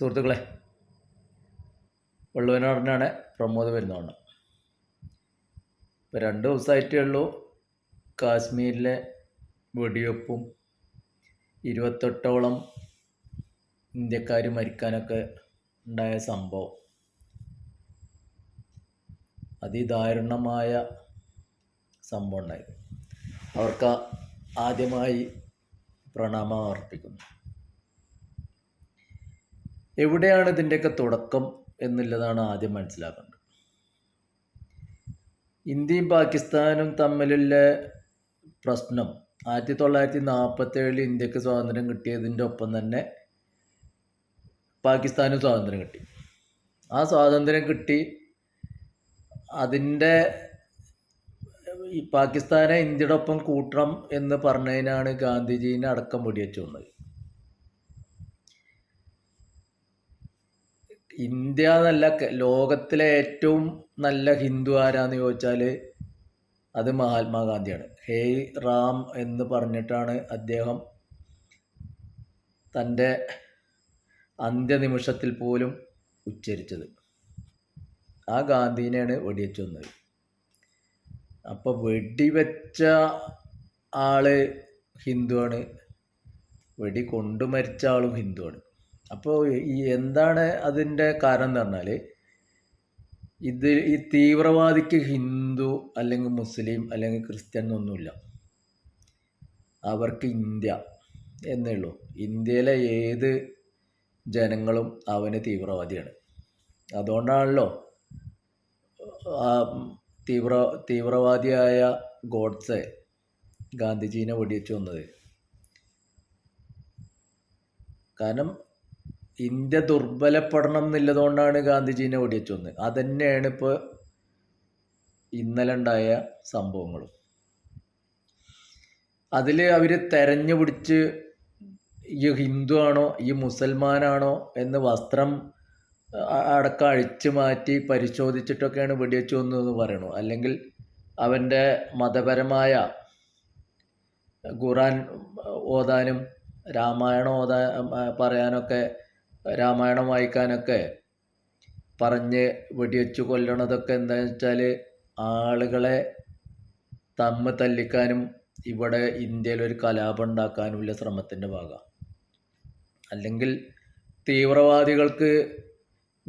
സുഹൃത്തുക്കളെ വള്ളുവനാടനാണ് പ്രമോദ് വരുന്നതാണ് ഇപ്പോൾ രണ്ട് ദിവസമായിട്ടേ ഉള്ളൂ കാശ്മീരിലെ വെടിവെപ്പും ഇരുപത്തെട്ടോളം ഇന്ത്യക്കാർ മരിക്കാനൊക്കെ ഉണ്ടായ സംഭവം. അതിദാരുണമായ സംഭവം ഉണ്ടായത് അവർക്ക് ആദ്യമായി പ്രണാമം അർപ്പിക്കുന്നു. എവിടെയാണ് ഇതിന്റെയൊക്കെ തുടക്കം എന്നുള്ളതാണ് ആദ്യം മനസ്സിലാക്കേണ്ടത്. ഇന്ത്യയും പാകിസ്ഥാനും തമ്മിലുള്ള പ്രശ്നം ആയിരത്തി തൊള്ളായിരത്തി നാൽപ്പത്തേഴിൽ ഇന്ത്യയ്ക്ക് സ്വാതന്ത്ര്യം കിട്ടിയതിന്റെ ഒപ്പം തന്നെ പാകിസ്ഥാനും സ്വാതന്ത്ര്യം കിട്ടി. ആ സ്വാതന്ത്ര്യം കിട്ടി. അതിന്റെ ഈ പാകിസ്ഥാനെ ഇന്ത്യയുടെ ഒപ്പം കൂട്ടണം എന്ന് പറഞ്ഞതിനാണ് ഗാന്ധിജീനെ അടക്കം വെടിവെച്ചു വന്നത്. ഇന്ത്യ എന്നല്ല ലോകത്തിലെ ഏറ്റവും നല്ല ഹിന്ദു ആരാന്ന് ചോദിച്ചാൽ അത് മഹാത്മാഗാന്ധിയാണ്. ഹേയ് റാം എന്ന് പറഞ്ഞിട്ടാണ് അദ്ദേഹം തന്റെ അന്ത്യനിമിഷത്തിൽ പോലും ഉച്ചരിച്ചത്. ആ ഗാന്ധിനെയാണ് വെടിവെച്ചു വന്നത് അപ്പോൾ വെടിവെച്ച ആൾ ഹിന്ദുവാണ്. വെടി കൊണ്ടു മരിച്ച ആളും ഹിന്ദുവാണ്. അപ്പോൾ ഈ എന്താണ് അതിന്റെ കാരണം എന്ന് പറഞ്ഞാൽ ഇത് ഈ തീവ്രവാദിക്ക് ഹിന്ദു അല്ലെങ്കിൽ മുസ്ലിം അല്ലെങ്കിൽ ക്രിസ്ത്യൻ എന്നൊന്നുമില്ല. അവർക്ക് ഇന്ത്യ എന്നേ ഉള്ളൂ. ഇന്ത്യയിലെ ഏത് ജനങ്ങളും അവന് തീവ്രവാദിയാണ്. അതുകൊണ്ടാണല്ലോ തീവ്ര തീവ്രവാദിയായ ഗോഡ്സെ ഗാന്ധിജീനെ വെടിവെച്ച് വന്നത് കാരണം ഇന്ത്യ ദുർബലപ്പെടണം എന്നുള്ളതുകൊണ്ടാണ് ഗാന്ധിജീനെ വെടിവെച്ച് വന്നത്. അതന്നെയാണ് ഇപ്പോൾ ഇന്നലെ ഉണ്ടായ സംഭവങ്ങളും. അതിൽ അവർ തെരഞ്ഞു പിടിച്ച് ഈ ഹിന്ദു ആണോ ഈ മുസൽമാനാണോ എന്ന് വസ്ത്രം അടക്കം അഴിച്ചു മാറ്റി പരിശോധിച്ചിട്ടൊക്കെയാണ് വെടിവെച്ച് വന്നതെന്ന് പറയണു. അല്ലെങ്കിൽ അവന്റെ മതപരമായ ഖുറാൻ ഓതാനും രാമായണം ഓതാ പറയാനൊക്കെ രാമായണം വായിക്കാനൊക്കെ പറഞ്ഞ് വെടിവെച്ച് കൊല്ലണതൊക്കെ എന്താണെന്ന് വെച്ചാൽ ആളുകളെ തമ്മ് തല്ലിക്കാനും ഇവിടെ ഇന്ത്യയിൽ ഒരു കലാപം ഉണ്ടാക്കാനുമുള്ള ശ്രമത്തിന്റെ ഭാഗമാണ്. അല്ലെങ്കിൽ തീവ്രവാദികൾക്ക്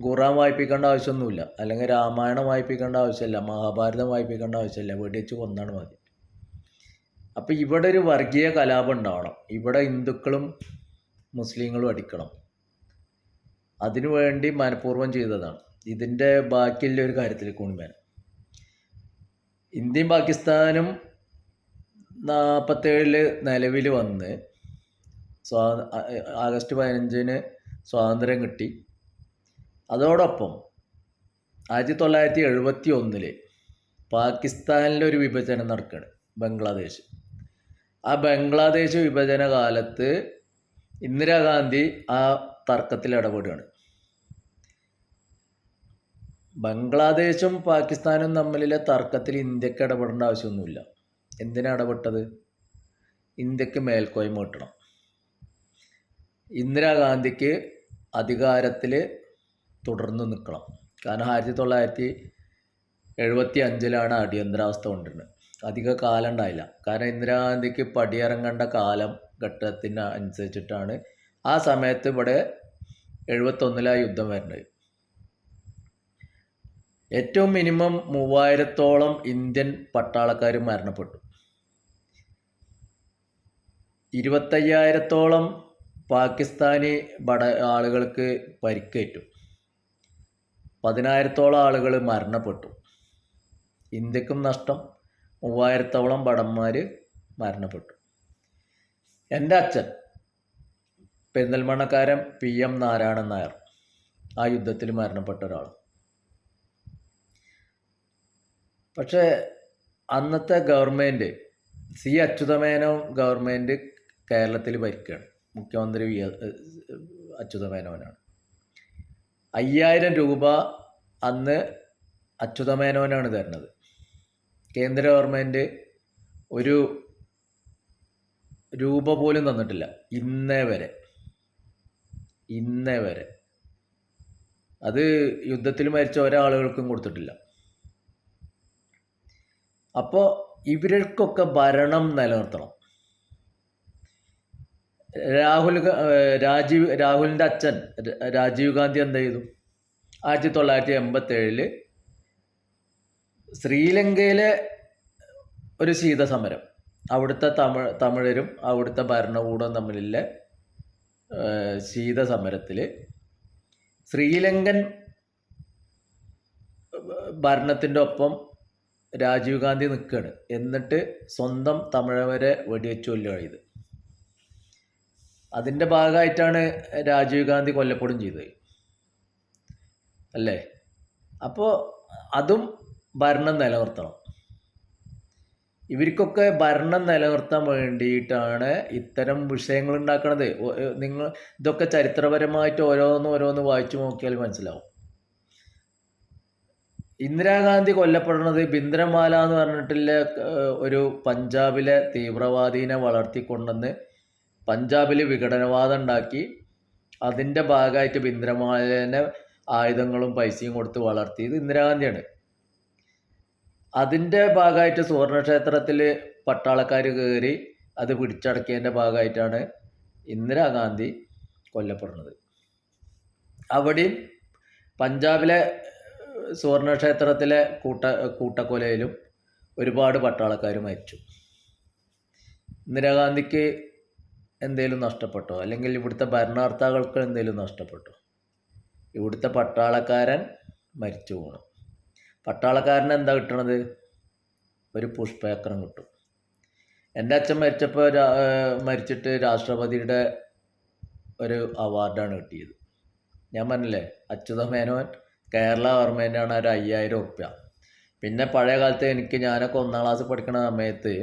ഖുറാൻ വായിപ്പിക്കേണ്ട ആവശ്യമൊന്നുമില്ല. അല്ലെങ്കിൽ രാമായണം വായിപ്പിക്കേണ്ട ആവശ്യമില്ല. മഹാഭാരതം വായിപ്പിക്കേണ്ട ആവശ്യമില്ല. വെടിവെച്ച് കൊന്നാണ് മതി. അപ്പോൾ ഇവിടെ ഒരു വർഗീയ കലാപം ഉണ്ടാവണം ഇവിടെ ഹിന്ദുക്കളും മുസ്ലിങ്ങളും അടിക്കണം. അതിനു വേണ്ടി മനഃപൂർവം ചെയ്തതാണ്. ഇതിന്റെ ബാക്കിയുള്ള ഒരു കാര്യത്തിൽ കൂടി ഞാൻ ഇന്ത്യയും പാകിസ്ഥാനും നാൽപ്പത്തേഴിൽ നിലവിൽ വന്ന് സ്വാ ആഗസ്റ്റ് പതിനഞ്ചിന് സ്വാതന്ത്ര്യം കിട്ടി. അതോടൊപ്പം ആയിരത്തി തൊള്ളായിരത്തി എഴുപത്തി ഒന്നിൽ പാകിസ്ഥാനിലൊരു വിഭജനം നടക്കുകയാണ് ബംഗ്ലാദേശ്. ആ ബംഗ്ലാദേശ് വിഭജന കാലത്ത് ഇന്ദിരാഗാന്ധി ആ തർക്കത്തിൽ ഇടപെടുകയാണ്. ബംഗ്ലാദേശും പാകിസ്ഥാനും തമ്മിലെ തർക്കത്തിൽ ഇന്ത്യയ്ക്ക് ഇടപെടേണ്ട ആവശ്യമൊന്നുമില്ല. എന്തിനാണ് ഇടപെട്ടത്? ഇന്ത്യയ്ക്ക് മേൽക്കോയ്മ കിട്ടണം. ഇന്ദിരാഗാന്ധിക്ക് അധികാരത്തിൽ തുടർന്ന് നിൽക്കണം. കാരണം ആയിരത്തി തൊള്ളായിരത്തി എഴുപത്തി അഞ്ചിലാണ് അടിയന്തരാവസ്ഥ കൊണ്ടിരുന്നത്. അധിക കാലം ഉണ്ടായില്ല. കാരണം ഇന്ദിരാഗാന്ധിക്ക് പടിയിറങ്ങേണ്ട കാലം ഘട്ടത്തിന് അനുസരിച്ചിട്ടാണ് ആ സമയത്ത് ഇവിടെ എഴുപത്തൊന്നിലാണ് യുദ്ധം വരുന്നത്. ഏറ്റവും മിനിമം മൂവായിരത്തോളം ഇന്ത്യൻ പട്ടാളക്കാർ മരണപ്പെട്ടു. ഇരുപത്തയ്യായിരത്തോളം പാകിസ്ഥാനി പട ആളുകൾക്ക് പരിക്കേറ്റു. പതിനായിരത്തോളം ആളുകൾ മരണപ്പെട്ടു. ഇന്ത്യക്കും നഷ്ടം. മൂവായിരത്തോളം ഭടന്മാർ മരണപ്പെട്ടു. എന്റെ അച്ഛൻ പെരിന്തൽമണ്ണക്കാരൻ പി എം നാരായണൻ നായർ ആ യുദ്ധത്തിൽ മരണപ്പെട്ട ഒരാൾ പക്ഷേ അന്നത്തെ ഗവൺമെന്റ് സി അച്യുതമേനോൻ ഗവൺമെന്റ് കേരളത്തിൽ ഭരിക്കുകയാണ്. മുഖ്യമന്ത്രി വി അച്യുതമേനോനാണ്. അയ്യായിരം രൂപ അന്ന് അച്യുതമേനോനാണ് തരുന്നത്. കേന്ദ്ര ഗവൺമെന്റ് ഒരു രൂപ പോലും തന്നിട്ടില്ല. ഇന്നേ വരെ. ഇന്നേ വരെ. അത് യുദ്ധത്തിൽ മരിച്ച ഒരാളുകൾക്കും കൊടുത്തിട്ടില്ല. അപ്പോൾ ഇവർക്കൊക്കെ ഭരണം നിലനിർത്തണം. രാഹുൽ രാജീവ് രാഹുലിന്റെ അച്ഛൻ രാജീവ് ഗാന്ധി എന്ത് ചെയ്തു? ആയിരത്തി തൊള്ളായിരത്തി എൺപത്തേഴിൽ ശ്രീലങ്കയിലെ ഒരു ശീതസമരം അവിടുത്തെ തമിഴ് തമിഴരും അവിടുത്തെ ഭരണകൂടവും തമ്മിലുള്ള ശീത ശീതസമരത്തിൽ ശ്രീലങ്കൻ ഭരണത്തിന്റെ ഒപ്പം രാജീവ് ഗാന്ധി നിൽക്കുകയാണ് എന്നിട്ട് സ്വന്തം തമിഴവരെ വെടിവെച്ച് കൊല്ലുകയാണ് അതിന്റെ ഭാഗമായിട്ടാണ് രാജീവ് ഗാന്ധി കൊല്ലപ്പെടും ചെയ്തത്. അല്ലേ? അപ്പോൾ അതും ഭരണം നിലനിർത്തണം. ഇവർക്കൊക്കെ ഭരണം നിലനിർത്താൻ വേണ്ടിയിട്ടാണ് ഇത്തരം വിഷയങ്ങൾ ഉണ്ടാക്കുന്നത് നിങ്ങൾ ഇതൊക്കെ ചരിത്രപരമായിട്ട് ഓരോന്ന് ഓരോന്ന് വായിച്ചു നോക്കിയാൽ മനസ്സിലാവും. ഇന്ദിരാഗാന്ധി കൊല്ലപ്പെടുന്നത് ബിന്ദ്രമാല എന്ന് പറഞ്ഞിട്ടുള്ള ഒരു പഞ്ചാബിലെ തീവ്രവാദീനെ വളർത്തിക്കൊണ്ടെന്ന് പഞ്ചാബിൽ വിഘടനവാദം ഉണ്ടാക്കി. അതിന്റെ ഭാഗമായിട്ട് ബിന്ദ്രമാലേനെ ആയുധങ്ങളും പൈസയും കൊടുത്ത് വളർത്തിയത് ഇന്ദിരാഗാന്ധിയാണ്. അതിന്റെ ഭാഗമായിട്ട് സുവർണക്ഷേത്രത്തിൽ പട്ടാളക്കാർ കയറി അത് പിടിച്ചടക്കിയതിന്റെ ഭാഗമായിട്ടാണ് ഇന്ദിരാഗാന്ധി കൊല്ലപ്പെടുന്നത്. അവിടെയും പഞ്ചാബിലെ സുവർണക്ഷേത്രത്തിലെ കൂട്ട കൂട്ടക്കൊലയിലും ഒരുപാട് പട്ടാളക്കാർ മരിച്ചു. ഇന്ദിരാഗാന്ധിക്ക് എന്തെങ്കിലും നഷ്ടപ്പെട്ടോ? അല്ലെങ്കിൽ ഇവിടുത്തെ ഭരണകർത്താക്കൾക്ക് എന്തെങ്കിലും നഷ്ടപ്പെട്ടോ? ഇവിടുത്തെ പട്ടാളക്കാരൻ മരിച്ചു പോകണം പട്ടാളക്കാരന് എന്താ കിട്ടണത്? ഒരു പുഷ്പചക്രം കിട്ടും. എന്റെ അച്ഛൻ മരിച്ചപ്പോൾ മരിച്ചിട്ട് രാഷ്ട്രപതിയുടെ ഒരു അവാർഡാണ് കിട്ടിയത്. ഞാൻ പറഞ്ഞില്ലേ അച്യുത മേനോൻ കേരള ഗവൺമെന്റാണ് ഒരു അയ്യായിരം ഉറുപ്പ്യ പിന്നെ പഴയ കാലത്ത് എനിക്ക് ഞാനൊക്കെ ഒന്നാം ക്ലാസ് പഠിക്കുന്ന സമയത്ത്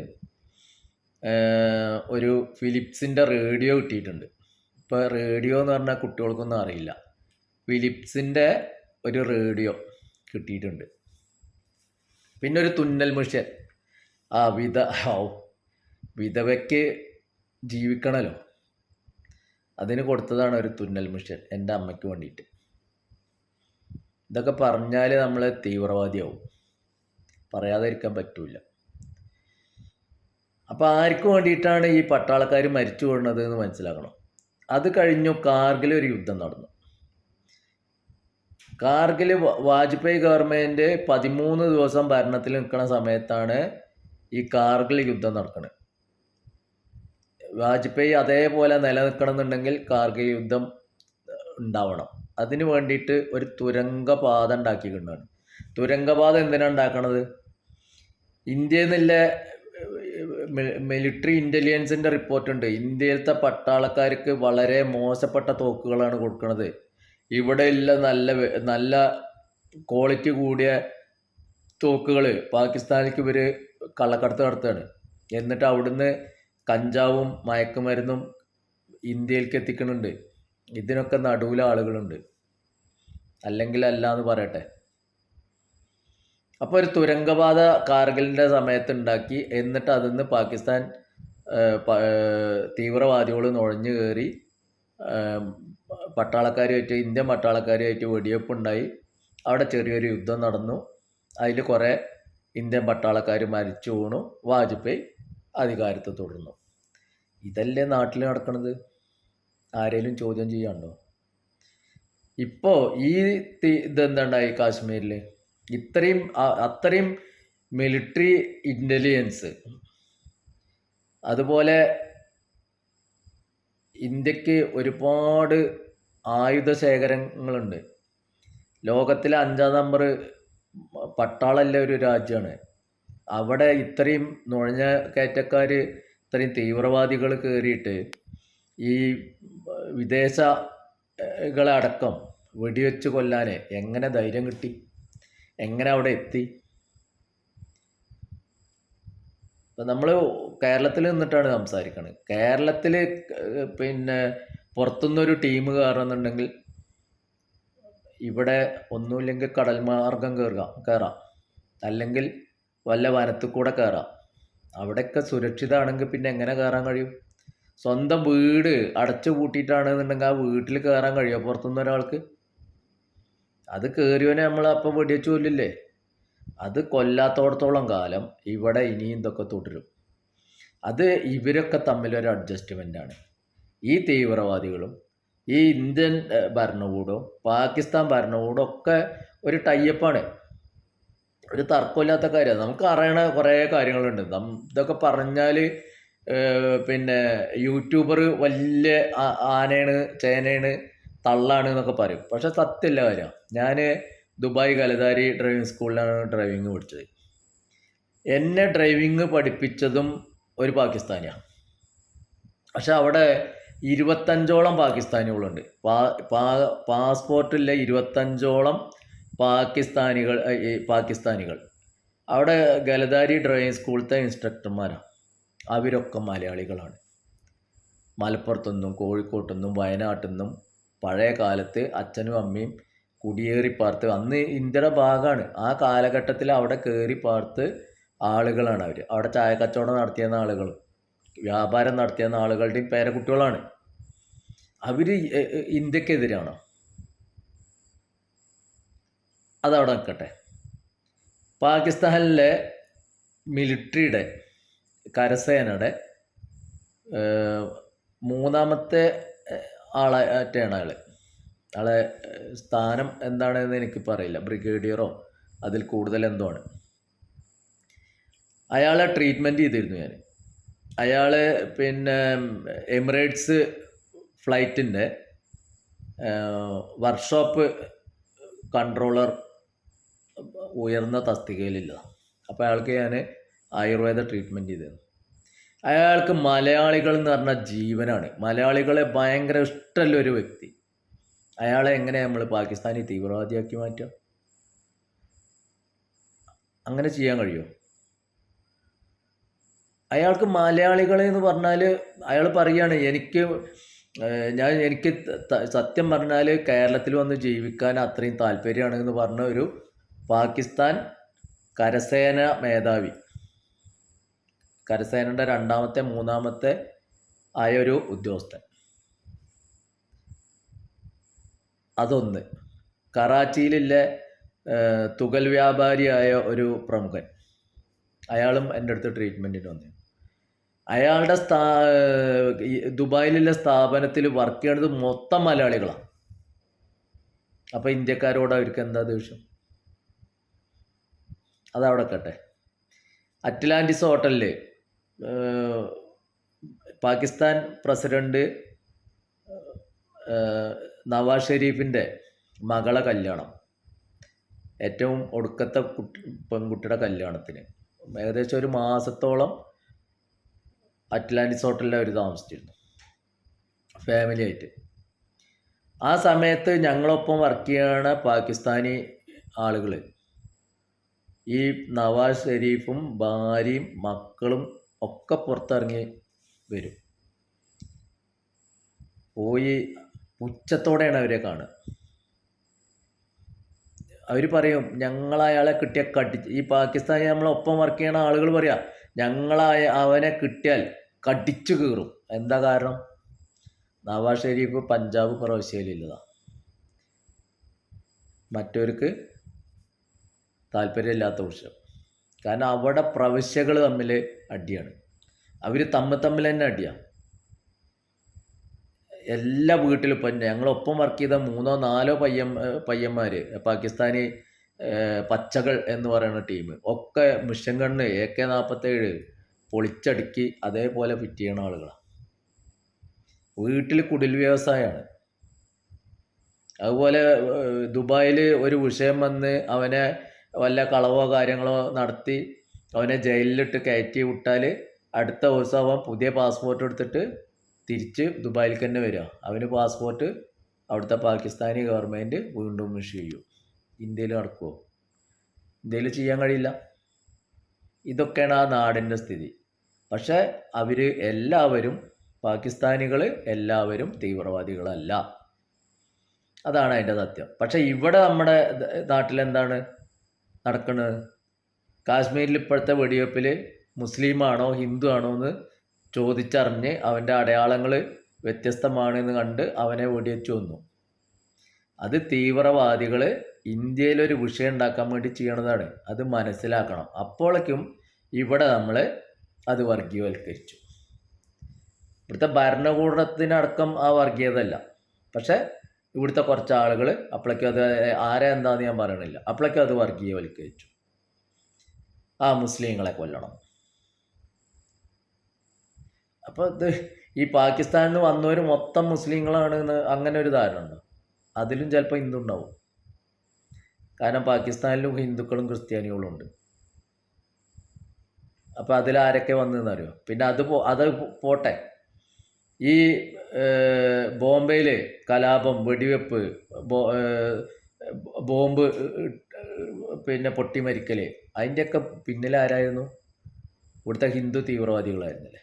ഒരു ഫിലിപ്സിന്റെ റേഡിയോ കിട്ടിയിട്ടുണ്ട്. ഇപ്പോൾ റേഡിയോ എന്ന് പറഞ്ഞാൽ കുട്ടികൾക്കൊന്നും അറിയില്ല. ഫിലിപ്സിന്റെ ഒരു റേഡിയോ കിട്ടിയിട്ടുണ്ട്. പിന്നെ ഒരു തുന്നൽ മിഷ്യൻ ആ വിധ വിധവയ്ക്ക് ജീവിക്കണമല്ലോ അതിന് കൊടുത്തതാണ് ഒരു തുന്നൽ മിഷ്യൻ എന്റെ അമ്മയ്ക്ക് വേണ്ടിയിട്ട്. ഇതൊക്കെ പറഞ്ഞാൽ നമ്മൾ തീവ്രവാദിയാവും. പറയാതിരിക്കാൻ പറ്റില്ല അപ്പോൾ ആർക്ക് വേണ്ടിയിട്ടാണ് ഈ പട്ടാളക്കാർ മരിച്ചു വീഴുന്നത് എന്ന് മനസ്സിലാക്കണം. അത് കഴിഞ്ഞു കാർഗിൽ ഒരു യുദ്ധം നടന്നു. കാർഗിൽ വാജ്പേയി ഗവൺമെന്റ് പതിമൂന്ന് ദിവസം ഭരണത്തിൽ നിൽക്കുന്ന സമയത്താണ് ഈ കാർഗിൽ യുദ്ധം നടക്കുന്നത് വാജ്പേയി അതേപോലെ നിലനിൽക്കണം എന്നുണ്ടെങ്കിൽ കാർഗിൽ യുദ്ധം ഉണ്ടാവണം. അതിന് വേണ്ടിയിട്ട് ഒരു തുരങ്കപാത ഉണ്ടാക്കിയിട്ടുണ്ടാണ് തുരങ്കപാത എന്തിനാണ് ഉണ്ടാക്കണത്? ഇന്ത്യയിൽ നിന്നുള്ള മിലിറ്ററി ഇന്റലിജൻസിന്റെ റിപ്പോർട്ടുണ്ട് ഇന്ത്യയിലത്തെ പട്ടാളക്കാർക്ക് വളരെ മോശപ്പെട്ട തോക്കുകളാണ് കൊടുക്കുന്നത് ഇവിടെയുള്ള നല്ല നല്ല ക്വാളിറ്റി കൂടിയ തോക്കുകൾ പാകിസ്ഥാനിലേക്ക് ഇവർ കള്ളക്കടത്ത് നടത്തുകയാണ് എന്നിട്ട് അവിടുന്ന് കഞ്ചാവും മയക്കുമരുന്നും ഇന്ത്യയിലേക്ക് എത്തിക്കുന്നുണ്ട് ഇതിനൊക്കെ നടുവിൽ ആളുകളുണ്ട്. അല്ലെങ്കിൽ അല്ല എന്ന് പറയട്ടെ. അപ്പോൾ ഒരു തുരങ്കപാത കാർഗിലിന്റെ സമയത്ത് ഉണ്ടാക്കി എന്നിട്ട് നിന്ന് പാകിസ്ഥാൻ തീവ്രവാദികൾ നുഴഞ്ഞു കയറി പട്ടാളക്കാരുമായിട്ട് ഇന്ത്യൻ പട്ടാളക്കാരുമായിട്ട് വെടിവെപ്പുണ്ടായി. അവിടെ ചെറിയൊരു യുദ്ധം നടന്നു. അതിൽ കുറേ ഇന്ത്യൻ പട്ടാളക്കാർ മരിച്ചു വീണു. വാജ്പേയി അധികാരത്തെ തുടർന്നു. ഇതല്ലേ നാട്ടിൽ നടക്കുന്നത് ആരെങ്കിലും ചോദ്യം ചെയ്യാണ്ടോ ഇപ്പോൾ ഈ ഇതെന്തുണ്ടായി കാശ്മീരിൽ ഇത്രയും അത്രയും മിലിട്ടറി ഇന്റലിജൻസ് അതുപോലെ ഇന്ത്യയ്ക്ക് ഒരുപാട് ആയുധ ശേഖരങ്ങളുണ്ട്. ലോകത്തിലെ അഞ്ചാം നമ്പർ പട്ടാളല്ല ഒരു രാജ്യമാണ് അവിടെ ഇത്രയും നുഴഞ്ഞ കയറ്റക്കാർ ഇത്രയും തീവ്രവാദികൾ കയറിയിട്ട് ഈ വിദേശകളെ അടക്കം വെടിവെച്ച് കൊല്ലാൻ എങ്ങനെ ധൈര്യം കിട്ടി? എങ്ങനെ അവിടെ എത്തി? നമ്മൾ കേരളത്തിൽ നിന്നിട്ടാണ് സംസാരിക്കുന്നത് കേരളത്തിൽ പിന്നെ പുറത്തുനിന്നൊരു ടീം കയറുന്നുണ്ടെങ്കിൽ ഇവിടെ ഒന്നുമില്ലെങ്കിൽ കടൽ മാർഗം കയറുക കയറാം അല്ലെങ്കിൽ വല്ല വനത്തിൽ കൂടെ കയറാം അവിടെയൊക്കെ സുരക്ഷിതമാണെങ്കിൽ പിന്നെ എങ്ങനെ കയറാൻ കഴിയും? സ്വന്തം വീട് അടച്ചു പൂട്ടിയിട്ടാണെന്നുണ്ടെങ്കിൽ ആ വീട്ടിൽ കയറാൻ കഴിയുമോ പുറത്തുനിന്ന് ഒരാൾക്ക്? അത് കയറിയവനെ നമ്മൾ അപ്പം വെടിവെച്ച് കൊല്ലില്ലേ? അത് കൊല്ലാത്തോടത്തോളം കാലം ഇവിടെ ഇനിയും ഇതൊക്കെ തുടരും. അത് ഇവരൊക്കെ തമ്മിലൊരു അഡ്ജസ്റ്റ്മെന്റാണ് ഈ തീവ്രവാദികളും ഈ ഇന്ത്യൻ ഭരണകൂടവും പാകിസ്ഥാൻ ഭരണകൂടവും ഒക്കെ ഒരു ടൈപ്പാണ് ഒരു തർക്കമില്ലാത്ത കാര്യമാണ് നമുക്ക് അറിയണ കുറേ കാര്യങ്ങളുണ്ട്. ഇതൊക്കെ പറഞ്ഞാൽ പിന്നെ യൂട്യൂബർ വലിയ ആനയാണ് ചേനയാണ് തള്ളാണ് എന്നൊക്കെ പറയും. പക്ഷെ സത്യമല്ല കാര്യം ഞാൻ ദുബായ് കലതാരി ഡ്രൈവിംഗ് സ്കൂളിലാണ് ഡ്രൈവിങ് പഠിച്ചത്. എന്നെ ഡ്രൈവിങ് പഠിപ്പിച്ചതും ഒരു പാകിസ്ഥാനിയാണ് പക്ഷെ അവിടെ ഇരുപത്തഞ്ചോളം പാകിസ്ഥാനികളുണ്ട്. പാ പാ പാസ്പോർട്ടില്ല ഇരുപത്തഞ്ചോളം പാകിസ്ഥാനികൾ പാകിസ്ഥാനികൾ. അവിടെ ഗലദാരി ഡ്രൈവിംഗ് സ്കൂളത്തെ ഇൻസ്ട്രക്ടർമാരാണ് അവരൊക്കെ മലയാളികളാണ്. മലപ്പുറത്തുനിന്നും കോഴിക്കോട്ടുനിന്നും വയനാട്ടിൽ പഴയ കാലത്ത് അച്ഛനും അമ്മയും കുടിയേറി പാർത്ത് അന്ന് ഇന്ത്യയുടെ ഭാഗമാണ്. ആ കാലഘട്ടത്തിൽ അവിടെ കയറി പാർത്ത് ആളുകളാണ് അവർ അവിടെ ചായ കച്ചവടം നടത്തിയെന്ന ആളുകൾ വ്യാപാരം നടത്തിയെന്ന ആളുകളുടെയും പേരക്കുട്ടികളാണ്. അവർ ഇന്ത്യക്കെതിരാണോ? അതവിടെ നിൽക്കട്ടെ. പാകിസ്ഥാനിലെ മിലിറ്ററിയുടെ കരസേനയുടെ മൂന്നാമത്തെ ആളായിട്ടാണ് ആൾ ആളെ സ്ഥാനം എന്താണെന്ന് എനിക്ക് പറയില്ല ബ്രിഗേഡിയറോ അതിൽ കൂടുതൽ എന്തോ ആണ് അയാളെ ട്രീറ്റ്മെന്റ് ചെയ്തിരുന്നു ഞാൻ. അയാൾ പിന്നെ എമിറേറ്റ്സ് ഫ്ലൈറ്റിന്റെ വർക്ക്ഷോപ്പ് കൺട്രോളർ ഉയർന്ന തസ്തികയിലില്ല. അപ്പോൾ അയാൾക്ക് ഞാൻ ആയുർവേദ ട്രീറ്റ്മെന്റ് ചെയ്തത്. അയാൾക്ക് മലയാളികൾ എന്ന് പറഞ്ഞാൽ ജീവനാണ്. മലയാളികളെ ഭയങ്കര ഇഷ്ടമുള്ള ഒരു വ്യക്തി. അയാളെ എങ്ങനെ നമ്മൾ പാകിസ്ഥാനി തീവ്രവാദിയാക്കി മാറ്റുക അങ്ങനെ ചെയ്യാൻ കഴിയുമോ അയാൾക്ക് മലയാളികളെ എന്ന് പറഞ്ഞാൽ അയാൾ പറയാണ് എനിക്ക് ഞാൻ എനിക്ക് സത്യം പറഞ്ഞാൽ കേരളത്തിൽ വന്ന് ജീവിക്കാൻ അത്രയും താല്പര്യമാണ് എന്ന് പറഞ്ഞ ഒരു പാകിസ്ഥാൻ കരസേന മേധാവി. കരസേനയുടെ രണ്ടാമത്തെ മൂന്നാമത്തെ ആയ ഒരു ഉദ്യോഗസ്ഥൻ. അതൊന്ന്. കറാച്ചിയിലെ തുകൽ വ്യാപാരിയായ ഒരു പ്രമുഖൻ. അയാളും എന്റെ അടുത്ത് ട്രീറ്റ്മെന്റിന് വന്നു. അയാളുടെ സ്ഥാ ദുബായിലുള്ള സ്ഥാപനത്തിൽ വർക്ക് ചെയ്യണത് മൊത്തം മലയാളികളാണ്. അപ്പോൾ ഇന്ത്യക്കാരോട് അവർക്ക് എന്താ ദേഷ്യം? അതവിടെ കട്ടെ അറ്റ്ലാന്റിസ് ഹോട്ടലിൽ പാകിസ്ഥാൻ പ്രസിഡന്റ് നവാസ് ഷെരീഫിന്റെ മകളെ കല്യാണം. ഏറ്റവും ഒടുക്കത്തെ കുട്ടി പെൺകുട്ടിയുടെ കല്യാണത്തിന്. ഏകദേശം ഒരു മാസത്തോളം അറ്റ്ലാന്റിസ് ഹോട്ടലിൽ അവർ താമസിച്ചിരുന്നു. ഫാമിലി ആയിട്ട്. ആ സമയത്ത് ഞങ്ങളൊപ്പം വർക്ക് ചെയ്യണ പാകിസ്ഥാനി ആളുകൾ ഈ നവാസ് ഷെരീഫും ഭാര്യയും മക്കളും ഒക്കെ പുറത്തിറങ്ങി വരും. പോയി പുച്ഛത്തോടെയാണ് അവരെ കാണുക. അവർ പറയും ഞങ്ങൾ അയാളെ കിട്ടിയ കടി ഈ പാകിസ്ഥാനിൽ നമ്മളൊപ്പം വർക്ക് ചെയ്യണ ആളുകൾ പറയാം ഞങ്ങളായ അവനെ കിട്ടിയാൽ കടിച്ചു കീറും. എന്താ കാരണം? നവാസ് ഷെരീഫ് പഞ്ചാബ് പ്രവശ്യയിലുള്ളതാണ് മറ്റവർക്ക് താല്പര്യമില്ലാത്ത വിഷയം കാരണം അവിടെ പ്രവിശ്യകൾ തമ്മിൽ അടിയാണ്. അവർ തമ്മിൽ തമ്മിൽ തന്നെ അടിയാണ് എല്ലാ വീട്ടിലും ഇപ്പം ഞങ്ങളൊപ്പം വർക്ക് ചെയ്ത മൂന്നോ നാലോ പയ്യൻ പയ്യന്മാർ പാകിസ്ഥാനി പച്ചകൾ എന്ന് പറയുന്ന ടീം ഒക്കെ മിഷൻ കണ്ണ് എ കെ നാൽപ്പത്തേഴ് പൊളിച്ചടുക്കി അതേപോലെ ഫിറ്റ് ചെയ്യണ ആളുകളാണ് വീട്ടിൽ കുടിൽ വ്യവസായമാണ് അതുപോലെ ദുബായിൽ ഒരു വിഷയം വന്ന് അവനെ വല്ല കളവോ കാര്യങ്ങളോ നടത്തി അവനെ ജയിലിലിട്ട് കയറ്റി വിട്ടാൽ അടുത്ത ദിവസം അവൻ പുതിയ പാസ്പോർട്ട് എടുത്തിട്ട് തിരിച്ച് ദുബായിൽ തന്നെ വരിക. അവന് പാസ്പോർട്ട് അവിടുത്തെ പാകിസ്ഥാനി ഗവൺമെന്റ് വീണ്ടും ഇഷ്യൂ ചെയ്യും. ഇന്ത്യയിൽ നടക്കുമോ ഇന്ത്യയിൽ ചെയ്യാൻ കഴിയില്ല. ഇതൊക്കെയാണ് ആ നാടിന്റെ സ്ഥിതി. പക്ഷേ അവർ എല്ലാവരും പാകിസ്ഥാനികൾ എല്ലാവരും തീവ്രവാദികളല്ല. അതാണ് അതിന്റെ സത്യം. പക്ഷേ ഇവിടെ നമ്മുടെ നാട്ടിലെന്താണ്? നടക്കുന്നത് കാശ്മീരിൽ ഇപ്പോഴത്തെ വെടിവെപ്പിൽ മുസ്ലിമാണോ ഹിന്ദു ആണോ എന്ന് ചോദിച്ചറിഞ്ഞ് അവന്റെ അടയാളങ്ങൾ വ്യത്യസ്തമാണെന്ന് കണ്ട് അവനെ വെടിവെച്ചു വന്നു അത് തീവ്രവാദികൾ ഇന്ത്യയിലൊരു വിഷയം ഉണ്ടാക്കാൻ വേണ്ടി ചെയ്യണതാണ്. അത് മനസ്സിലാക്കണം. അപ്പോഴേക്കും ഇവിടെ നമ്മൾ അത് വർഗീയവൽക്കരിച്ചു ഇവിടുത്തെ ഭരണകൂടത്തിനടക്കം ആ വർഗീയത അല്ല പക്ഷെ ഇവിടുത്തെ കുറച്ച് ആളുകൾ അപ്പോഴേക്കും അത് ആരാ എന്താന്ന് ഞാൻ പറയണില്ല. അപ്പോഴേക്കും അത് വർഗീയവൽക്കരിച്ചു ആ മുസ്ലിങ്ങളെ കൊല്ലണം. അപ്പോൾ ഇത് ഈ പാകിസ്ഥാനിൽ വന്നവർ മൊത്തം മുസ്ലിങ്ങളാണ് എന്ന് അങ്ങനെ ഒരു ധാരണ ഉണ്ട് അതിലും ചിലപ്പോൾ ഹിന്ദു ഉണ്ടാവും കാരണം പാകിസ്ഥാനിലും ഹിന്ദുക്കളും ക്രിസ്ത്യാനികളും ഉണ്ട് അപ്പോൾ അതിലാരൊക്കെ വന്നതെന്ന് അറിയോ പിന്നെ അത് പോ അത് പോട്ടെ. ഈ ബോംബെയിൽ കലാപം വെടിവെപ്പ് ബോംബ് പിന്നെ പൊട്ടിമരിക്കൽ അതിന്റെയൊക്കെ പിന്നിൽ ആരായിരുന്നു? ഇവിടുത്തെ ഹിന്ദു തീവ്രവാദികളായിരുന്നല്ലേ?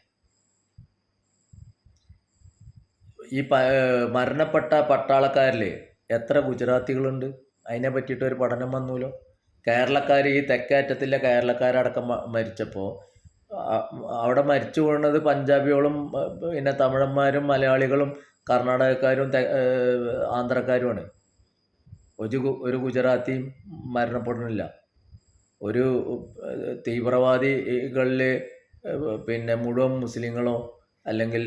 ഈ മരണപ്പെട്ട പട്ടാളക്കാരിൽ എത്ര ഗുജറാത്തികളുണ്ട്? അതിനെ പറ്റിയിട്ട് ഒരു പഠനം വന്നൂലോ? കേരളക്കാർ ഈ തെക്കേറ്റത്തിലെ കേരളക്കാരടക്കം മരിച്ചപ്പോൾ അവിടെ മരിച്ചു വീണത് പഞ്ചാബികളും പിന്നെ തമിഴന്മാരും മലയാളികളും കർണാടകക്കാരും ആന്ധ്രക്കാരുമാണ്. ഒരു ഒരു ഗുജറാത്തിയും മരണപ്പെടുന്നില്ല. ഒരു തീവ്രവാദികളിൽ പിന്നെ മുഴുവൻ മുസ്ലിങ്ങളോ അല്ലെങ്കിൽ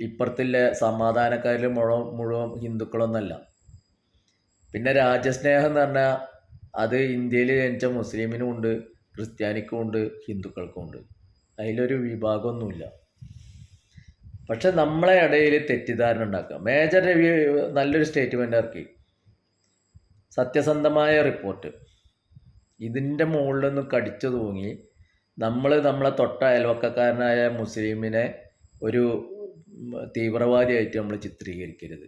ഇപ്പുറത്തിലെ സമാധാനക്കാരിൽ മുഴുവൻ മുഴുവൻ ഹിന്ദുക്കളൊന്നല്ല. പിന്നെ രാജ്യസ്നേഹം എന്ന് പറഞ്ഞാൽ അത് ഇന്ത്യയിൽ ജനിച്ച മുസ്ലിമിനും ഉണ്ട് ക്രിസ്ത്യാനിക്കും ഉണ്ട് ഹിന്ദുക്കൾക്കും ഉണ്ട്. അതിലൊരു വിഭാഗമൊന്നുമില്ല. പക്ഷെ നമ്മളെ ഇടയിൽ തെറ്റിദ്ധാരണ ഉണ്ടാക്കുക. മേജർ രവി നല്ലൊരു സ്റ്റേറ്റ്മെന്റ് ഇറക്കി. സത്യസന്ധമായ റിപ്പോർട്ട് ഇതിന്റെ മുകളിലൊന്നും കടിച്ചു തൂങ്ങി നമ്മൾ നമ്മളെ തൊട്ട അയൽവക്കക്കാരനായ മുസ്ലിമിനെ ഒരു തീവ്രവാദിയായിട്ട് നമ്മൾ ചിത്രീകരിക്കരുത്.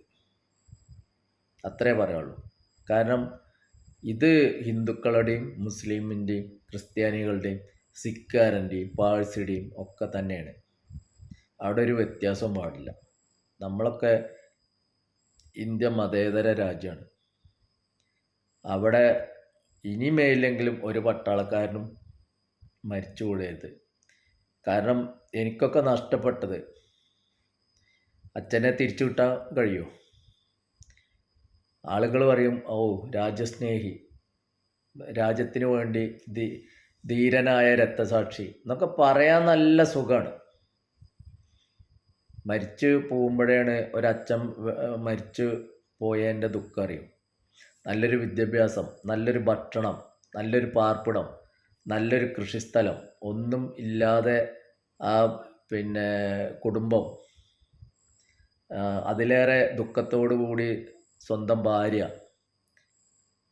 അത്രേ പറയുള്ളൂ. കാരണം ഇത് ഹിന്ദുക്കളുടെയും മുസ്ലിമിന്റെയും ക്രിസ്ത്യാനികളുടെയും സിഖുകാരന്റെയും പാഴ്സിയുടെയും ഒക്കെ തന്നെയാണ്. അവിടെ ഒരു വ്യത്യാസവും പാടില്ല. നമ്മളൊക്കെ ഇന്ത്യ മതേതര രാജ്യമാണ്. അവിടെ ഇനിമേലെങ്കിലും ഒരു പട്ടാളക്കാരനും മരിച്ചുകൂടരുത് കാരണം എനിക്കൊക്കെ നഷ്ടപ്പെട്ടത് അച്ഛനെ തിരിച്ചു കിട്ടാൻ കഴിയുമോ ആളുകൾ പറയും ഓ രാജ്യസ്നേഹി. രാജ്യത്തിന് വേണ്ടി ധീരനായ രക്തസാക്ഷി. എന്നൊക്കെ പറയാൻ നല്ല സുഖമാണ് മരിച്ചു പോകുമ്പോഴാണ് ഒരച്ഛൻ മരിച്ചു പോയതിന്റെ ദുഃഖം അറിയും. നല്ലൊരു വിദ്യാഭ്യാസം നല്ലൊരു ഭക്ഷണം നല്ലൊരു പാർപ്പിടം നല്ലൊരു കൃഷിസ്ഥലം ഒന്നും ഇല്ലാതെ ആ പിന്നെ കുടുംബം അതിലേറെ ദുഃഖത്തോടു കൂടി സ്വന്തം ഭാര്യ.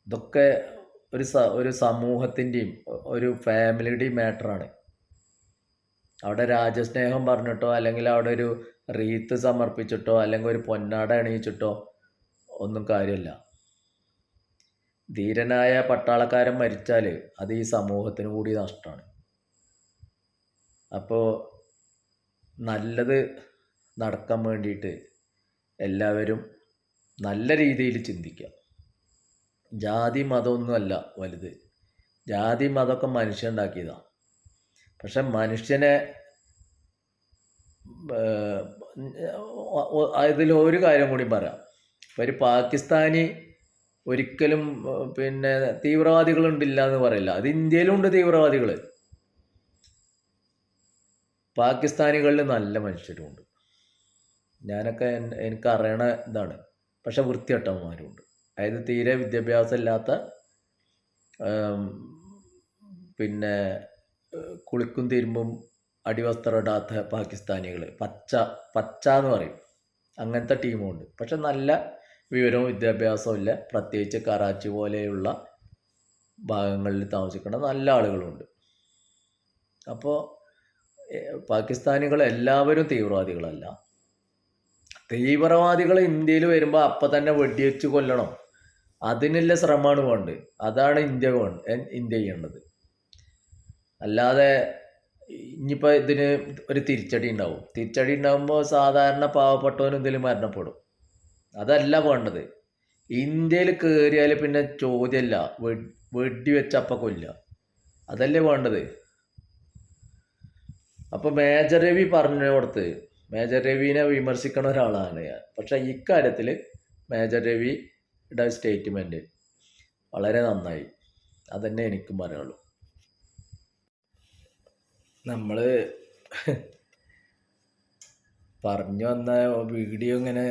ഇതൊക്കെ ഒരു സ ഒരു സമൂഹത്തിന്റെയും ഒരു ഫാമിലിയുടെയും മാറ്ററാണ് അവിടെ രാജസ്നേഹം പറഞ്ഞിട്ടോ അല്ലെങ്കിൽ അവിടെ ഒരു റീത്ത് സമർപ്പിച്ചിട്ടോ അല്ലെങ്കിൽ ഒരു പൊന്നാട അണിയിച്ചിട്ടോ ഒന്നും കാര്യമില്ല ധീരനായ പട്ടാളക്കാരൻ മരിച്ചാൽ അത് ഈ സമൂഹത്തിന് കൂടി നഷ്ടമാണ്. അപ്പോൾ നല്ലത് നടക്കാൻ വേണ്ടിയിട്ട് എല്ലാവരും നല്ല രീതിയിൽ ചിന്തിക്കുക. ജാതി മതമൊന്നുമല്ല വലുത്. ജാതി മതമൊക്കെ മനുഷ്യൻ ഉണ്ടാക്കിയതാണ് പക്ഷെ മനുഷ്യനെ അതിൽ ഒരു കാര്യം കൂടി പറയാം. ഒരു പാകിസ്ഥാനി ഒരിക്കലും പിന്നെ തീവ്രവാദികളുണ്ടില്ല എന്ന് പറയില്ല. അത് ഇന്ത്യയിലുണ്ട് തീവ്രവാദികൾ പാകിസ്ഥാനികളിൽ നല്ല മനുഷ്യരുമുണ്ട്. ഞാനൊക്കെ എനിക്ക് അറിയണ ഇതാണ്. പക്ഷെ വൃത്തികെട്ടവന്മാരുമുണ്ട്. അതായത് തീരെ വിദ്യാഭ്യാസം ഇല്ലാത്ത പിന്നെ കുളിക്കും തിരുമ്പും അടിവസ്ത്രം ഇടാത്ത പാകിസ്ഥാനികൾ പച്ച പച്ച എന്ന് പറയും. അങ്ങനത്തെ ടീമുണ്ട്. പക്ഷെ നല്ല വിവരവും വിദ്യാഭ്യാസവും ഇല്ല. പ്രത്യേകിച്ച് കറാച്ചി പോലെയുള്ള ഭാഗങ്ങളിൽ താമസിക്കുന്ന നല്ല ആളുകളുണ്ട്. അപ്പോൾ പാകിസ്ഥാനികൾ എല്ലാവരും തീവ്രവാദികളല്ല. തീവ്രവാദികൾ ഇന്ത്യയിൽ വരുമ്പോൾ അപ്പം തന്നെ വെടിവെച്ച് കൊല്ലണം. അതിനുള്ള ശ്രമമാണ് വേണ്ടത്. അതാണ് ഇന്ത്യ ഇന്ത്യ ചെയ്യേണ്ടത്. അല്ലാതെ ഇനിയിപ്പോൾ ഇതിന് ഒരു തിരിച്ചടി ഉണ്ടാവും. തിരിച്ചടി ഉണ്ടാകുമ്പോൾ സാധാരണ പാവപ്പെട്ടവനും ഇതിൽ മരണപ്പെടും. അതല്ല വേണ്ടത്. ഇന്ത്യയിൽ കയറിയാൽ പിന്നെ ചോദ്യമല്ല വെടി വെച്ചപ്പ കൊല്ല. അതല്ലേ വേണ്ടത്. അപ്പോൾ മേജർ രവി പറഞ്ഞിടത്ത് മേജർ രവിനെ വിമർശിക്കണ ഒരാളാണ് ഞാൻ. പക്ഷേ ഇക്കാര്യത്തിൽ മേജർ രവി യുടെ സ്റ്റേറ്റ്മെന്റ് വളരെ നന്നായി. അതന്നെ എനിക്കും പറയുള്ളൂ നമ്മൾ പറഞ്ഞു വന്ന വീഡിയോ ഇങ്ങനെ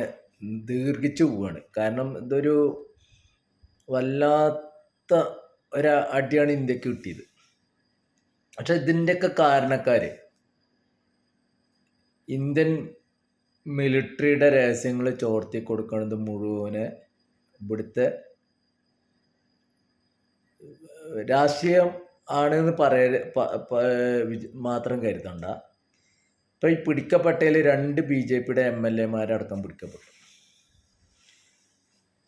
ദീർഘിച്ചു പോവാണ്. കാരണം ഇതൊരു വല്ലാത്ത ഒരു അടിയാണ് ഇന്ത്യയ്ക്ക് കിട്ടിയത്. പക്ഷെ ഇതിന്റെയൊക്കെ കാരണക്കാർ ഇന്ത്യൻ മിലിറ്ററിയുടെ രഹസ്യങ്ങൾ ചോർത്തി കൊടുക്കുന്നത് മുഴുവൻ ഇവിടുത്തെ രാഷ്ട്രീയം ആണെന്ന് പറയ മാത്രം കരുതണ്ട. ഇപ്പം ഈ പിടിക്കപ്പെട്ടതിൽ രണ്ട് ബി ജെ പിയുടെ എം എൽ എമാരടക്കം പിടിക്കപ്പെട്ടു.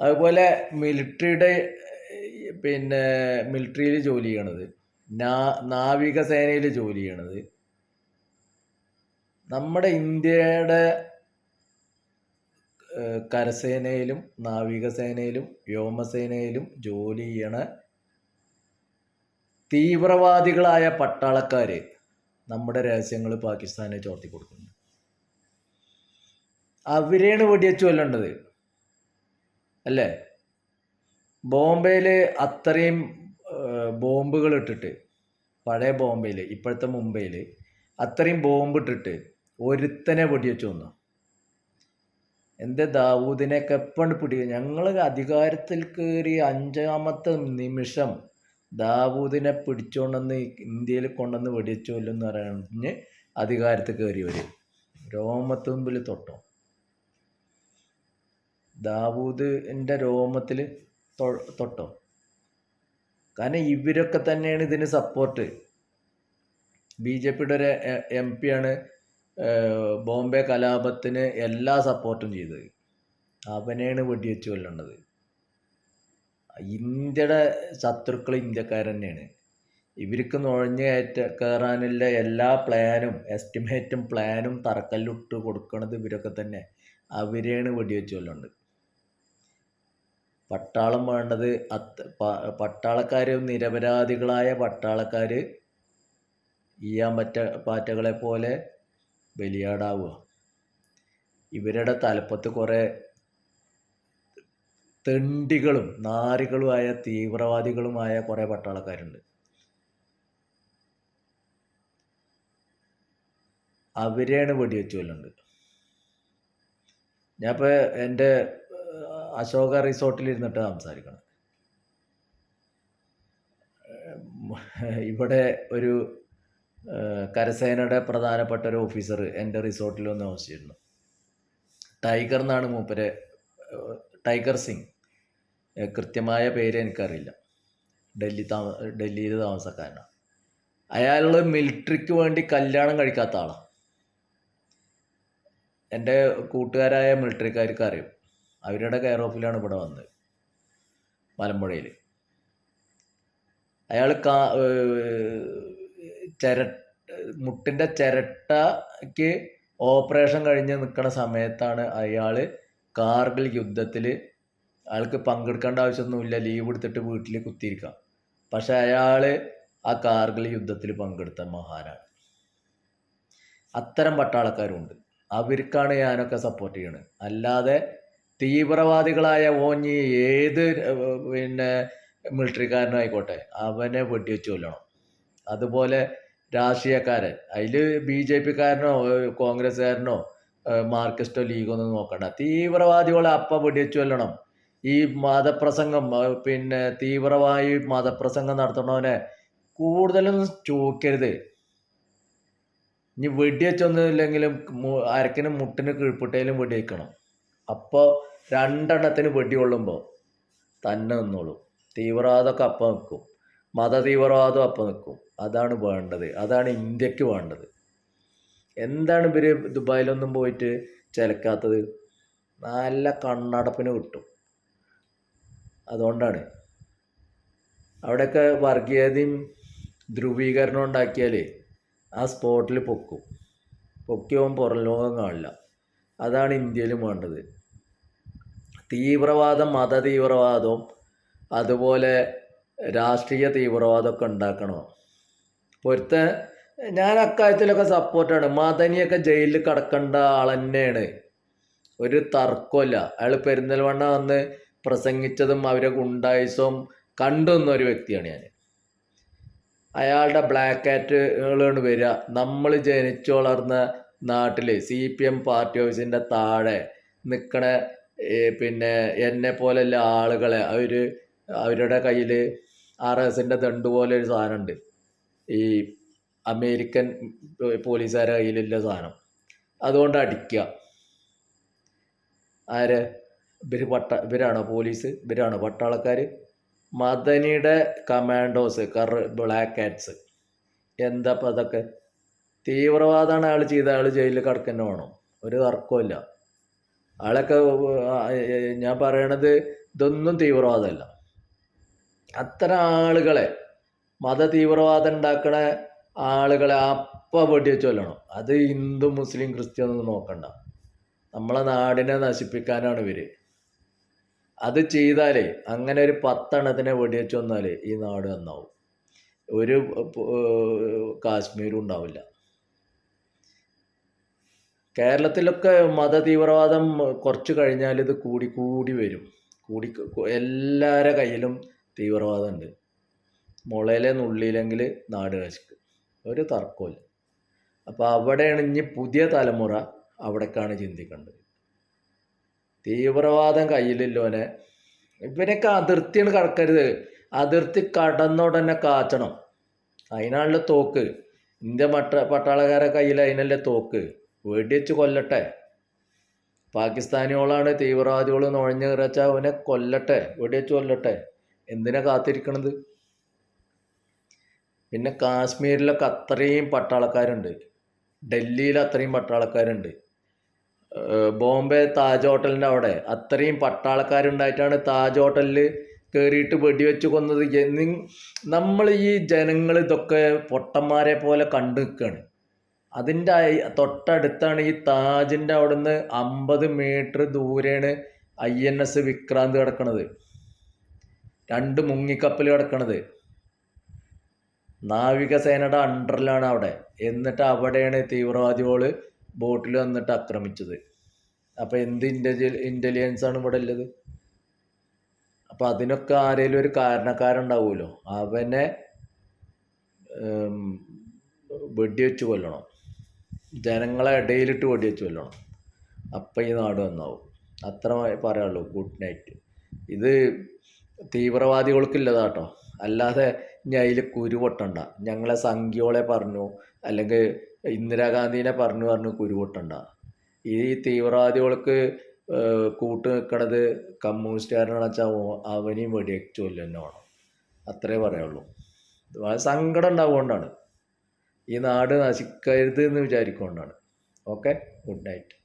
അതുപോലെ മിലിറ്ററിയുടെ പിന്നെ മിലിറ്ററിയിൽ ജോലി ചെയ്യണത് നാ നാവികസേനയിൽ ജോലി ചെയ്യണത് നമ്മുടെ ഇന്ത്യയുടെ കരസേനയിലും നാവികസേനയിലും വ്യോമസേനയിലും ജോലി ചെയ്യണ തീവ്രവാദികളായ പട്ടാളക്കാർ നമ്മുടെ രഹസ്യങ്ങൾ പാകിസ്ഥാനെ ചോർത്തി കൊടുക്കുന്നു. അവരെയാണ് വെടിവെച്ച് കൊല്ലേണ്ടത്. അല്ലേ? ബോംബെയിൽ അത്രയും ബോംബുകൾ ഇട്ടിട്ട് പഴയ ബോംബെയിൽ ഇപ്പോഴത്തെ മുംബൈയിൽ അത്രയും ബോംബ് ഇട്ടിട്ട് ഒരുത്തനെ വെടിവെച്ച് കൊന്നു. എന്റെ ദാവൂദിനെയൊക്കെ എപ്പോഴും പിടിക്കുക ഞങ്ങൾ അധികാരത്തിൽ കയറി അഞ്ചാമത്തെ നിമിഷം ദാവൂദിനെ പിടിച്ചുകൊണ്ടെന്ന് ഇന്ത്യയിൽ കൊണ്ടുവന്ന് എന്ന് പറഞ്ഞ് അധികാരത്തിൽ കയറിയവർ രോമത്തുമ്പിൽ തൊട്ടോ. ദാവൂദിന്റെ രോമത്തിൽ തൊട്ടോ. കാരണം ഇവരൊക്കെ തന്നെയാണ് ഇതിന് സപ്പോർട്ട് ബി ജെ പിയുടെ ഒരു എം പിയാണ് ബോംബെ കലാപത്തിന് എല്ലാ സപ്പോർട്ടും ചെയ്തത് അവനെയാണ് വെടിവെച്ച് കൊല്ലേണ്ടത്. ഇന്ത്യയുടെ ശത്രുക്കൾ ഇന്ത്യക്കാർ തന്നെയാണ്. ഇവർക്ക് നുഴഞ്ഞു കയറ്റ കയറാനുള്ള എല്ലാ പ്ലാനും എസ്റ്റിമേറ്റും പ്ലാനും തറക്കല്ലിട്ട് കൊടുക്കണത് ഇവരൊക്കെ തന്നെ. അവരെയാണ് വെടിവെച്ച് കൊല്ലേണ്ടത്. പട്ടാളം വേണ്ടത് അത് പട്ടാളക്കാർ നിരപരാധികളായ പട്ടാളക്കാർ ഈയാൻ പറ്റ പാറ്റകളെ പോലെ ബലിയാടാവുക. ഇവരുടെ തലപ്പത്ത് കുറേ തെണ്ടികളും നാരികളുമായ തീവ്രവാദികളുമായ കുറേ പട്ടാളക്കാരുണ്ട്. അവരെയാണ് വെടിവെച്ച് കൊല്ലുന്നത് ഞാനിപ്പോൾ എന്റെ അശോക റിസോർട്ടിൽ ഇരുന്നിട്ട് സംസാരിക്കണം. ഇവിടെ ഒരു കരസേനയുടെ പ്രധാനപ്പെട്ട ഒരു ഓഫീസർ എന്റെ റിസോർട്ടിൽ വന്ന് താമസിച്ചിരുന്നു. ടൈഗർ എന്നാണ് മൂപ്പരെ ടൈഗർ സിംഗ് കൃത്യമായ പേര് എനിക്കറിയില്ല. ഡൽഹി താമ ഡൽഹിയിൽ താമസക്കാരനാണ്. അയാൾ മിലിറ്ററിക്ക് വേണ്ടി കല്യാണം കഴിക്കാത്ത ആളാണ് എന്റെ കൂട്ടുകാരായ മിലിറ്ററിക്കാർക്ക് അറിയും. അവരുടെ കെയർ ഓഫിലാണ് ഇവിടെ വന്നത്. മലമ്പുഴയിൽ അയാൾ കാ ചിര മുട്ടിന്റെ ചിരട്ടയ്ക്ക് ഓപ്പറേഷൻ കഴിഞ്ഞ് നിൽക്കുന്ന സമയത്താണ് അയാൾ കാർഗിൽ യുദ്ധത്തിൽ അയാൾക്ക് പങ്കെടുക്കേണ്ട ആവശ്യമൊന്നുമില്ല ലീവ് എടുത്തിട്ട് വീട്ടിൽ കുത്തിയിരിക്കാം. പക്ഷെ അയാൾ ആ കാർഗിൽ യുദ്ധത്തിൽ പങ്കെടുത്ത മഹാനാണ് അത്തരം പട്ടാളക്കാരുണ്ട്. അവർക്കാണ് ഞാനൊക്കെ സപ്പോർട്ട് ചെയ്യണത് അല്ലാതെ തീവ്രവാദികളായ ഓഞ്ഞി ഏത് പിന്നെ മിലിറ്ററിക്കാരനായിക്കോട്ടെ അവനെ വെടിവെച്ച് കൊല്ലണം. അതുപോലെ രാഷ്ട്രീയക്കാരൻ. അതിൽ ബി ജെ പിക്കാരനോ കോൺഗ്രസ്സുകാരനോ മാർക്സിസ്റ്റോ ലീഗോ ഒന്നും നോക്കണ്ട. തീവ്രവാദികളെ അപ്പ വെടിവെച്ചു കൊല്ലണം. ഈ മതപ്രസംഗം പിന്നെ തീവ്രമായി മതപ്രസംഗം നടത്തണവനെ കൂടുതലൊന്നും ചോക്കരുത് ഇനി വെടിവെച്ചൊന്നുമില്ലെങ്കിലും അരക്കിനും അരക്കിന് മുട്ടിന് കീഴ്പ്പിട്ടയിലും വെടിവെക്കണം. അപ്പോൾ രണ്ടെണ്ണത്തിന് വെടി കൊള്ളുമ്പോൾ തന്നെ നിന്നോളും. തീവ്രവാദമൊക്കെ അപ്പം നിൽക്കും മത തീവ്രവാദം അപ്പം നിൽക്കും അതാണ് വേണ്ടത്. അതാണ് ഇന്ത്യയ്ക്ക് വേണ്ടത്. എന്താണ് ഇവർ ദുബായിലൊന്നും പോയിട്ട് ചിലക്കാത്തത്? നല്ല കണ്ണടപ്പിന് കിട്ടും. അതുകൊണ്ടാണ്. അവിടെയൊക്കെ വർഗീയതയും ധ്രുവീകരണം ഉണ്ടാക്കിയാൽ ആ സ്പോട്ടിൽ പൊക്കും. പൊക്കിയവൻ പുറം ലോകം കാണില്ല. അതാണ് ഇന്ത്യയിലും വേണ്ടത്. തീവ്രവാദം മത തീവ്രവാദവും അതുപോലെ രാഷ്ട്രീയ തീവ്രവാദമൊക്കെ ഉണ്ടാക്കണോ? പൊരുത്ത ഞാൻ അക്കാര്യത്തിലൊക്കെ സപ്പോർട്ടാണ് മദനിയൊക്കെ ജയിലിൽ കിടക്കേണ്ട ആൾ തന്നെയാണ് ഒരു തർക്കമില്ല അയാൾ പെരിന്തൽമണ്ണ വന്ന് പ്രസംഗിച്ചതും അവരെ ഗുണ്ടായുസവും കണ്ടുവന്ന ഒരു വ്യക്തിയാണ് ഞാൻ അയാളുടെ ബ്ലാക്ക് കാറ്റുകളാണ് വരിക. നമ്മൾ ജനിച്ചു വളർന്ന നാട്ടിൽ സി പി എം പാർട്ടി ഓഫീസിന്റെ താഴെ നിൽക്കണ പിന്നെ എന്നെ പോലെയുള്ള ആളുകളെ അവർ അവരുടെ കയ്യിൽ ആർ എസിന്റെ ദണ്ട് പോലെ ഒരു സാധനമുണ്ട്. ഈ അമേരിക്കൻ പോലീസുകാരുടെ കയ്യിലുള്ള സാധനം. അതുകൊണ്ട് അടിക്കുക ആര്? ഇവർ പട്ട ഇവരാണോ പോലീസ്? ഇവരാണോ പട്ടാളക്കാർ മദനിയുടെ കമാൻഡോസ് കറ് ബ്ലാക്ക് കാറ്റ്സ്. എന്താ ഇപ്പം അതൊക്കെ? തീവ്രവാദമാണ് അയാൾ ചെയ്ത അയാൾ ജയിലിൽ കിടക്കുന്ന വേണം. ഒരു തർക്കമില്ല അയാളൊക്കെ ഞാൻ പറയണത് ഇതൊന്നും തീവ്രവാദമല്ല. അത്തരം ആളുകളെ മത തീവ്രവാദം ആളുകളെ അപ്പം വെടിവെച്ച് കൊല്ലണം. അത് ഹിന്ദു മുസ്ലിം ക്രിസ്ത്യൻ ഒന്നും നോക്കണ്ട. നമ്മളെ നാടിനെ നശിപ്പിക്കാനാണ് ഇവർ. അത് ചെയ്താലേ അങ്ങനെ ഒരു പത്തെണ്ണത്തിനെ വെടിവെച്ച് വന്നാൽ ഈ നാട് നന്നാവും. ഒരു കാശ്മീരും ഉണ്ടാവില്ല. കേരളത്തിലൊക്കെ മത തീവ്രവാദം കുറച്ച് കഴിഞ്ഞാൽ ഇത് കൂടി കൂടി വരും. കൂടി എല്ലാവരുടെ കയ്യിലും തീവ്രവാദമുണ്ട്. മുളയിലെ നുള്ളിയിലെങ്കിൽ നാട് നശിക്കും. ഒരു തർക്കമില്ല അപ്പോൾ അവിടെയാണ് ഇനി പുതിയ തലമുറ അവിടേക്കാണ് ചിന്തിക്കേണ്ടത്. തീവ്രവാദം കയ്യിലില്ലോനെ ഇവനൊക്കെ അതിർത്തിയാണ് കടക്കരുത്. അതിർത്തി കടന്നുടനെ കാച്ചണം. അതിനാണല്ലോ തോക്ക്. ഇന്ത്യ മട്ട പട്ടാളക്കാരെ കയ്യിൽ അതിനല്ലേ തോക്ക്. വെടിവെച്ച് കൊല്ലട്ടെ. പാകിസ്ഥാനികളാണ് തീവ്രവാദികൾ നുഴഞ്ഞു കിറച്ച അവനെ കൊല്ലട്ടെ. വെടിവെച്ച് കൊല്ലട്ടെ. എന്തിനാ കാത്തിരിക്കണത്? പിന്നെ കാശ്മീരിലൊക്കെ അത്രയും പട്ടാളക്കാരുണ്ട്. ഡൽഹിയിൽ അത്രയും പട്ടാളക്കാരുണ്ട്. ബോംബെ താജ് ഹോട്ടലിന്റെ അവിടെ അത്രയും പട്ടാളക്കാരുണ്ടായിട്ടാണ് താജ് ഹോട്ടലിൽ കയറിയിട്ട് വെടിവെച്ച് കൊന്നത് നമ്മൾ ഈ ജനങ്ങൾ ഇതൊക്കെ പൊട്ടന്മാരെ പോലെ കണ്ടു നിൽക്കുകയാണ് അതിന്റെ തൊട്ടടുത്താണ് ഈ താജിന്റെ നിന്ന് അമ്പത് മീറ്റർ ദൂരെയാണ് ഐ എൻ എസ് വിക്രാന്ത് കിടക്കണത്. രണ്ട് മുങ്ങിക്കപ്പൽ കിടക്കണത്. നാവികസേനയുടെ അണ്ടറിലാണ് അവിടെ. എന്നിട്ട് അവിടെയാണ് തീവ്രവാദികൾ ബോട്ടിൽ വന്നിട്ട് ആക്രമിച്ചത്. അപ്പോൾ എന്ത് ഇന്റലി ഇന്റലിജൻസ് ആണ് ഇവിടെ ഉള്ളത്? അപ്പോൾ അതിനൊക്കെ ആരെങ്കിലും ഒരു കാരണക്കാരുണ്ടാവുമല്ലോ? അവനെ വെടിവെച്ച് കൊല്ലണം. ജനങ്ങളെ ഇടയിലിട്ട് വെടിവെച്ച് കൊല്ലണം. അപ്പം ഈ നാട് നന്നാവും. അത്ര പറയാനുള്ളൂ. Good night. ഇത് തീവ്രവാദികൾക്കില്ലതാട്ടോ. അല്ലാതെ ഇനി അതിൽ ഞങ്ങളെ സംഖ്യോളെ പറഞ്ഞു അല്ലെങ്കിൽ ഇന്ദിരാഗാന്ധീനെ പറഞ്ഞു പറഞ്ഞു കുരുപൊട്ടണ്ട. ഈ തീവ്രവാദികൾക്ക് കൂട്ട് നിൽക്കണത് കമ്മ്യൂണിസ്റ്റുകാരനാണെന്ന് വെച്ചാൽ അവനെയും വെടിവെച്ചു തന്നെ അത്രേ പറയുള്ളൂ. സങ്കടം ഉണ്ടാവുകൊണ്ടാണ്. ഈ നാട് നശിക്കരുത് എന്ന് വിചാരിക്കൊണ്ടാണ്. Okay good night.